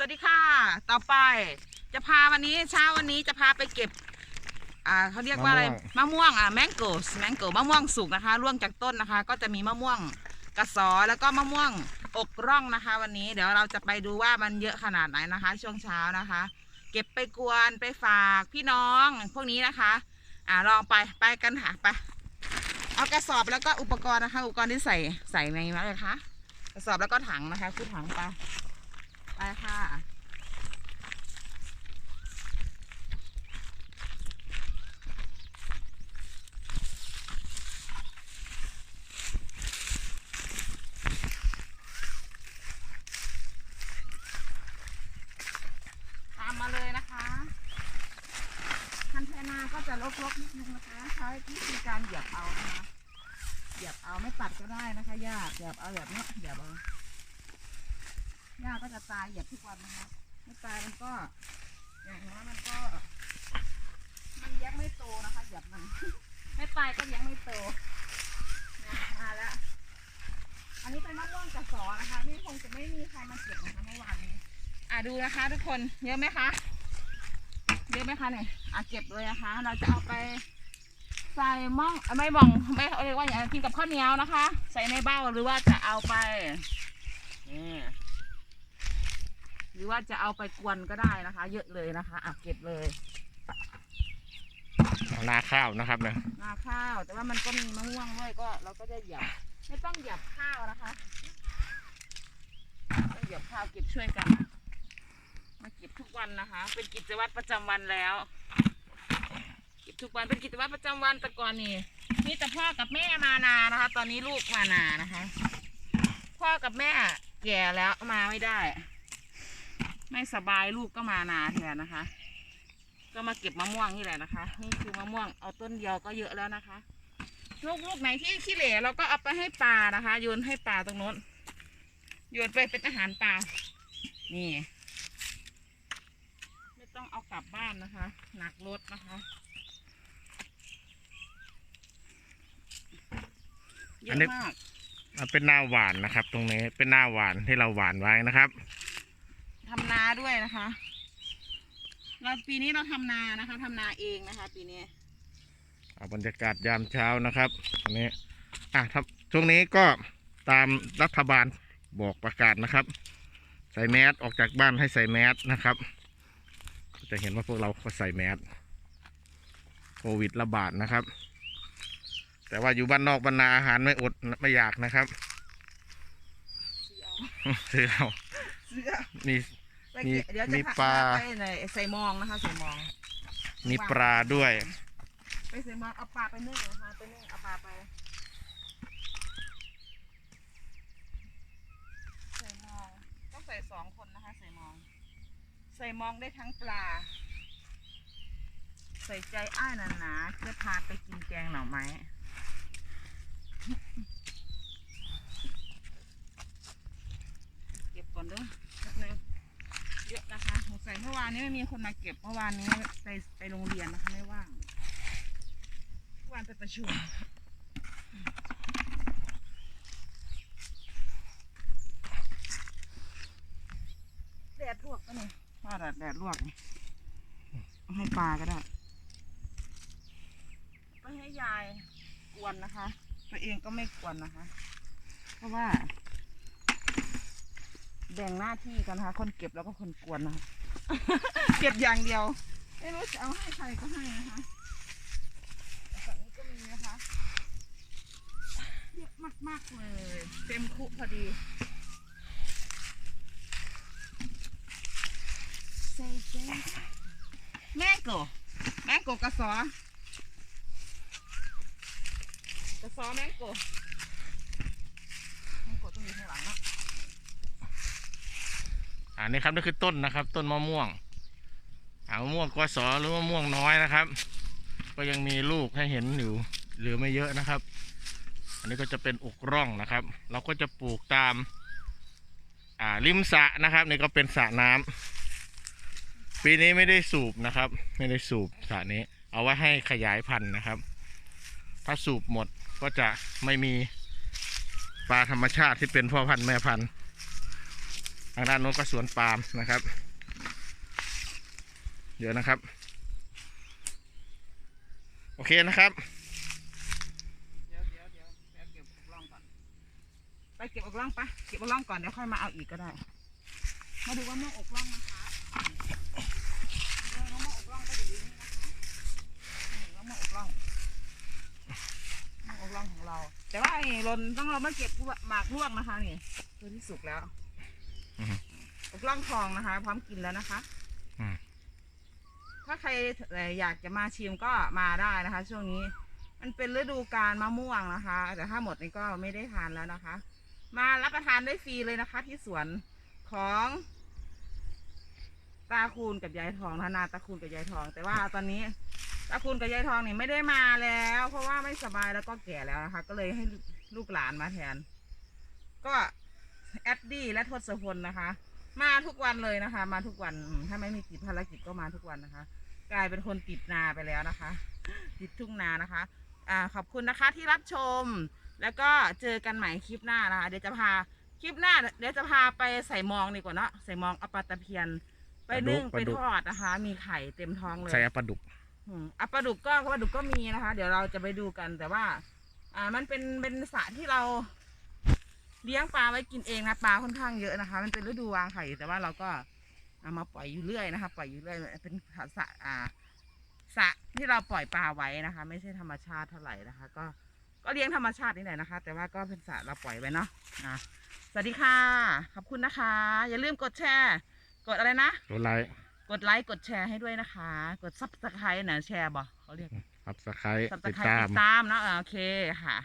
สวัสดีค่ะ ต่อไป จะพาวันนี้เช้าวันนี้จะพาไปเก็บ อ่าเขาเรียกว่าอะไร มะม่วงอ่าแมงโกสแมงโกมะม่วงสุกนะคะ ร่วงจากต้นนะคะ ก็จะมีมะม่วงกระสอแล้วก็มะม่วงอกร่องนะคะ วันนี้ เดี๋ยวเราจะไปดูว่ามันเยอะขนาดไหนนะคะ ช่วงเช้านะคะ เก็บไปกวนไปฝากพี่น้องพวกนี้นะคะ อ่าลองไปไปกันค่ะไปเอากระสอบแล้วก็อุปกรณ์นะคะ อุปกรณ์ที่ใส่ใส่ในนั้นเลยคะกระสอบแล้วก็ถังนะคะคู่ถังไป ไปค่ะ ตามมาเลยนะคะคันเทนาก็จะลกๆนิดนึงนะคะใช้วิธีการเหยียบเอานะคะ เหยียบเอาไม่ตัดก็ได้นะคะหญ้าเหยียบเอาแบบนี้เหยียบเอา หญ้าก็จะตายเหยียบทุกวันนะคะไม่ตายมันก็ อย่างน้อยมันก็ มันยังไม่โตนะคะเหยียบมัน ไม่ตายก็ยังไม่โตมาแล้ว อันนี้เป็นมะม่วงกระสอนะคะนี่คงจะไม่มีใครมาเก็บนะคะเมื่อวานนี้ อะดูนะคะทุกคนเยอะไหมคะเยอะไหมคะเนี่ยอะเก็บเลยนะคะ เราจะเอาไปใส่ม่องไม่บ่องไม่เรียกว่าอย่างกินกับข้าวเหนียวนะคะ ใส่ในเบ้าหรือว่าจะเอาไปนี่ รือว่าจะเอาไปกวนก็ได้นะคะ เยอะเลยนะคะอะเก็บเลยนาข้าวนะครับเนี่ยนาข้าว แต่ว่ามันก็มีมะม่วงด้วยก็เราก็จะเหยียบไม่ต้องเหยียบข้าวนะคะต้องเหยียบข้าวเก็บช่วยกันมาเก็บทุกวันนะคะ เป็นกิจวัตรประจำวันแล้ว เก็บทุกวันเป็นกิจวัตรประจำวันแต่ก่อนนี่มีแต่พ่อกับแม่มานานะคะ ตอนนี้ลูกมานานะคะ พ่อกับแม่แก่แล้วมาไม่ได้ ไม่สบายลูกก็มานาแทนนะคะ ก็มาเก็บมะม่วงนี่แหละนะคะ นี่คือมะม่วงเอาต้นเดียวก็เยอะแล้วนะคะ ลูกลูกไหนที่ขี้เหร่เราก็เอาไปให้ปลานะคะโยนให้ปลาตรงโน้นโยนไปเป็นอาหารปลานี่ ไม่ต้องเอากลับบ้านนะคะ หนักรถนะคะเยอะมากมันเป็นหน้าหวานนะครับ ตรงนี้เป็นหน้าหวานที่เราหวานไว้นะครับทำนา ด้วยนะคะ เราปีนี้เราทำนานะคะทำนาเองนะคะ ปีนี้เอาบรรยากาศยามเช้านะครับอันนี้อะครับช่วงนี้ก็ตามรัฐบาลบอกประกาศนะครับ ใส่แมสออกจากบ้านให้ใส่แมสนะครับ จะเห็นว่าพวกเราก็ใส่แมสโควิดระบาดนะครับ แต่ว่าอยู่บ้านนอกบ้านนาอาหารไม่อดไม่อยากนะครับ ซื้อเอา ซื้อเอาเสื้อมีไป มีเก็บเดี๋ยวมีจะปลาไปในใส่มองนะคะใส่มอง มีปลาด้วย ไปใส่มองเอาปลาไปนึ่งนะคะไปนึ่งเอาปลาไปใส่มองต้องใส่สองคนนะคะใส่มอง ใส่มองได้ทั้งปลา ใส่ใจอ้ายหนาหนาๆจะพาไปกินแกงหน่อไม้เก็บก่อนเด้วยแป๊บนึง เยอะนะคะสงสัยเมื่อวานนี้ไม่มีคนมาเก็บเมื่อวานนี้ไปไปโรงเรียนนะคะไม่ว่างเมื่อวานไปประชุมแดดลวกก็นี่ว่าแดดแดดลวกนี่เอาให้ปลาก็ได้ไปให้ยายกวนนะคะ ตัวเองก็ไม่กวนนะคะ เพราะว่า แบ่งหน้าที่กันนะคะ คนเก็บแล้วก็คนกวนนะคะ เก็บอย่างเดียว ไม่รู้จะเอาให้ใครก็ให้นะคะฝั่งนี้ก็มีนะคะเยอะมากๆเลย เต็มคุพอดีแม่โกแม่โกกระสอกระสอแม่โกแม่โกต้องอยู่ข้างหลังเนาะ อันนี้ครับนี่คือต้นนะครับ ต้นมะม่วงอามะม่วงกสหรือมะม่วงน้อยนะครับ ก็ยังมีลูกให้เห็นอยู่เหลือไม่เยอะนะครับ อันนี้ก็จะเป็นอกร่องนะครับ เราก็จะปลูกตามอ่าริมสระนะครับนี่ก็เป็นสระน้ำปีนี้ไม่ได้สูบนะครับ ไม่ได้สูบสระนี้ เอาไว้ให้ขยายพันธุ์นะครับ ถ้าสูบหมดก็จะไม่มีปลาธรรมชาติที่เป็นพ่อพันธุ์แม่พันธุ์างด้านโน้นก็สวนปาล์มนะครับ เดี๋ยวนะครับ โอเคนะครับเดี๋ยวเดี๋ยวเดี๋ยวแป๊บเก็บอกล่องก่อนไปเก็บอกล่องปะเก็บอกล่องก่อนเดี๋ยวค่อยมาเอาอีกก็ได้ มาดูว่ามะม่วงอกล่องนะคะเมะม่วงอกล่องก็อยู่ที่นี่นะคะนี่มะม่วงอกล่องมะม่วงอกล่องของเรา แต่ว่าไอ้รนต้องเรามาเก็บหมากลวกนะคะนี่ตัวที่สุกแล้ว อือฮึอกล่องทองนะคะ พร้อมกินแล้วนะคะอืมถ้าใครเอ่ออยากจะมาชิมก็มาได้นะคะ ช่วงนี้ มันเป็นฤดูกาลมะม่วงนะคะ แต่ถ้าหมดนี่ก็ไม่ได้ทานแล้วนะคะ มารับประทานได้ฟรีเลยนะคะ ที่สวนของตาคูณกับยายทองนะคะนาตาคูณกับยายทอง แต่ว่าตอนนี้ตาคูณกับยายทองนี่ไม่ได้มาแล้ว เพราะว่าไม่สบายแล้วก็แก่แล้วนะคะ ก็เลยให้ลูกหลานมาแทน ก็ แอดดี้และทศพลนะคะ มาทุกวันเลยนะคะ มาทุกวันอืมถ้าไม่มีติดภารกิจก็มาทุกวันนะคะ กลายเป็นคนติดนาไปแล้วนะคะ ติดทุ่งนานะคะ อ่าขอบคุณนะคะที่รับชม แล้วก็เจอกันใหม่คลิปหน้านะคะ เดี๋ยวจะพาคลิปหน้า เดี๋ยวจะพาไปใส่มองดีกว่าเนอะใส่มองเอาปลาตะเพียน ไปนึ่งปไปลาดุก ทอดนะคะ มีไข่เต็มท้องเลย ใส่ปลาดุก อืมอะปลาดุกก็ปลาดุกก็มีนะคะ เดี๋ยวเราจะไปดูกันแต่ว่า อ่ามันเป็นเป็นสระที่เรา เลี้ยงปลาไว้กินเองนะปลาค่อนข้างเยอะนะคะ มันเป็นฤดูวางไข่แต่ว่าเราก็เอามาปล่อยอยู่เรื่อยนะคะ ปล่อยอยู่เรื่อยเป็นสระอ่าสระที่เราปล่อยปลาไว้นะคะ ไม่ใช่ธรรมชาติเท่าไหร่นะคะ ก็ก็เลี้ยงธรรมชาตินี่แหละนะคะ แต่ว่าก็เป็นสระเราปล่อยไว้เนาะอะสวัสดีค่ะ ขอบคุณนะคะ อย่าลืมกดแชร์ กดอะไรนะโรไลท์กดไลค์ กดแชร์ให้ด้วยนะคะ กดซับสไครต์นะแชร์บ่เขาเรียกซับสไครต์ซับสติดไครต์ตามติดตามเนาะอ่าโอเคค่ะ